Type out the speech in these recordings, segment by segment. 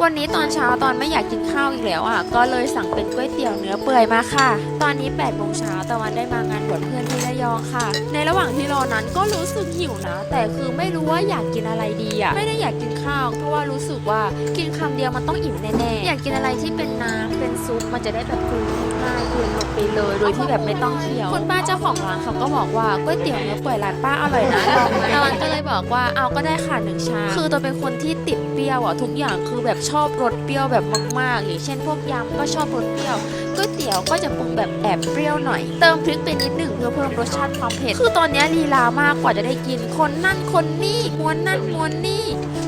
วันนี้ตอนเช้าตอนไม่อยากกินข้าวอีกแล้วอะ ก็เลยสั่งเป็นก๋วยเตี๋ยวเนื้อเปื่อยมาค่ะ ตอนนี้8โมงเช้าตะวันได้มางานบวชเพื่อนที่ระยองค่ะ ในระหว่างที่รอนั้นก็รู้สึกหิวนะ แต่คือไม่รู้ว่าอยากกินอะไรดีอะไม่ได้อยากกินข้าว เพราะว่ารู้สึกว่ากินคำเดียวมันต้องอิ่มแน่ๆอยากกินอะไรที่เป็นน้ำเป็นซุปมันจะได้แบบกลืนง่ายกลืนลงไปเลยโดยที่แบบไม่ต้องเคี้ยวคุณป้าเจ้าของร้านเขาก็บอกว่าก๋วยเตี๋ยวเนื้อเปื่อยร้านป้าอร่อยนะตะวันก็เลยบอกว่าเอาก็ได้ค่ะหนึ่งชามคือตัวเป็นคนที่ติดเปรี้ยวอะทุกอย่างคือแบบชอบรสเปรี้ยวแบบมากๆอย่างเช่นพวกยำก็ชอบรสเปรี้ยวก๋วยเตี๋ยวก็จะปรุงแบบแอบเปรี้ยวหน่อย เติมพริกไปนิดหนึ่งเพื่อเพิ่มรสชาติความเผ็ด คือตอนนี้ลีลามากกว่าจะได้กิน คนนั่นคนนี่ม้วนนั่นม้วนนี่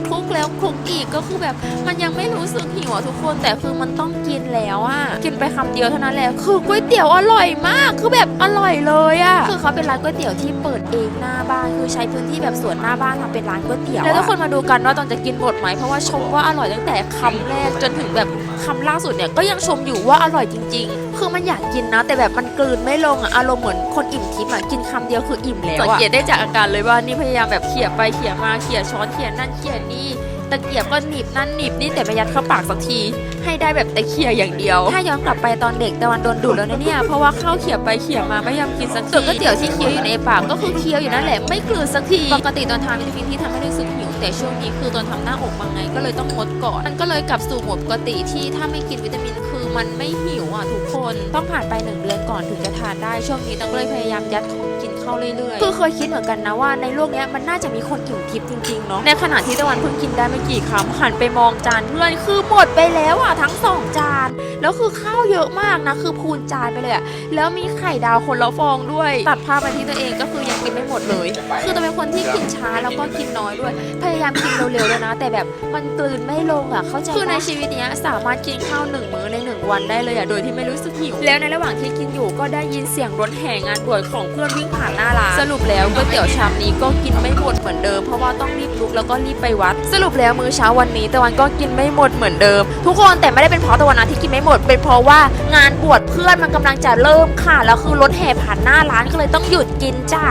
คลุกแล้วคลุกอีกก็คือแบบมันยังไม่รู้สึกหิวอะทุกคนแต่คือมันต้องกินแล้วอะกินไปคำเดียวเท่านั้นแหละคือก๋วยเตี๋ยวอร่อยมากคือแบบอร่อยเลยอะคือเขาเป็นร้านก๋วยเตี๋ยวที่เปิดเองหน้าบ้านคือใช้พื้นที่แบบสวนหน้าบ้านทำเป็นร้านก๋วยเตี๋ยวแล้วทุกคนมาดูกันว่าตอนจะกินหมดไหมเพราะว่าชมว่าอร่อยตั้งแต่คำแรกจนถึงแบบคำล่าสุดเนี่ยก็ยังชมอยู่ว่าอร่อยจริงๆคือมันอยากกินนะ แต่แบบมันกลืนไม่ลงอะอารมณ์เหมือนคนอิ่มทิพย์อะกินคำเดียวคืออิ่มแล้วสังเกตได้จากอาการเลยว่านี่พยายามแบบเขี่ยไปเขี่ยมาเขี่ยช้อนเขี่ยนั่นเขี่ยนี่ ตะเกียบก็หนีบนั่นหนีบนี่แต่ไม่ยัดเข้าปากสักที ให้ได้แบบแต่เขี่ยอย่างเดียว ถ้าย้อนกลับไปตอนเด็กตะวันโดนดูดแล้วนะเนี่ย เพราะว่าข้าวเขี่ยไปเขี่ยมาไม่ยอมกินสักทีส่วนก๋วยเตี๋ยวที่เคี้ยวอยู่ในปากก็คือเคี้ยวอยู่นั่นแหละไม่กลืนสักที ปกติตอนทานวิตามินที่ทำให้รู้สึกหิวแต่ช่วงนี้คือตอนทำหน้าอกมาไงก็เลยต้องงดก่อน มันก็เลยกลับสู่โหมดปกติที่ถ้าไม่กินวิตามินคือมันไม่หิวอะทุกคน ต้องผ่านไปหนึ่งเดือนก่อนถึงจะทานได้ช่วงนี้ต้องเลยพยายามยัดของกินเข้าเรื่อยๆ คือเคยคิดเหมือนกันนะว่าในโลกเนี้ยมันน่าจะมีคนอิ่มทิพย์จริงๆเนาะในขณะที่ตะวันเพิ่งกินได้ไม่กี่คำหันไปมองจานเพื่อนคือหมดไปแล้วอะทั้งสองจานแล้วคือข้าวเยอะมากนะคือพูนจานไปเลยอะแล้วมีไข่ดาวคนละฟองด้วย ตัดภาพไปที่ตัวเองก็คือยังกินไม่หมดเลย คือตัวเป็นคนที่กินช้าแล้วก็กินน้อยด้วย พยายามกินเร็วๆเลยนะ แต่แบบมันกลืนไม่ลงอะเข้าใจคือในชีวิตเนี้ยสามารถกินข้าวหนึ่งมื้อในหนึ่งวันได้เลยอะโดยที่ไม่รู้สึกหิวแล้วในระหว่างที่กินอยู่ก็ได้ยินเสียงรถแห่งานบวชของเพื่อนวิ่งผ่านหน้าร้านสรุปแล้วก๋วยเตี๋ยวชามนี้ก็กินไม่หมดเหมือนเดิมเพราะว่าต้องรีบลุกแล้วก็รีบไปวัดสรุปแล้วแล้วมื้อเช้าวันนี้ตะวันก็กินไม่หมดเหมือนเดิม ทุกคนแต่ไม่ได้เป็นเพราะตะวันนะที่กินไม่หมด เป็นเพราะว่างานบวชเพื่อนมันกำลังจะเริ่มค่ะแล้วคือรถแห่ผ่านหน้าร้านก็เลยต้องหยุดกินจ้า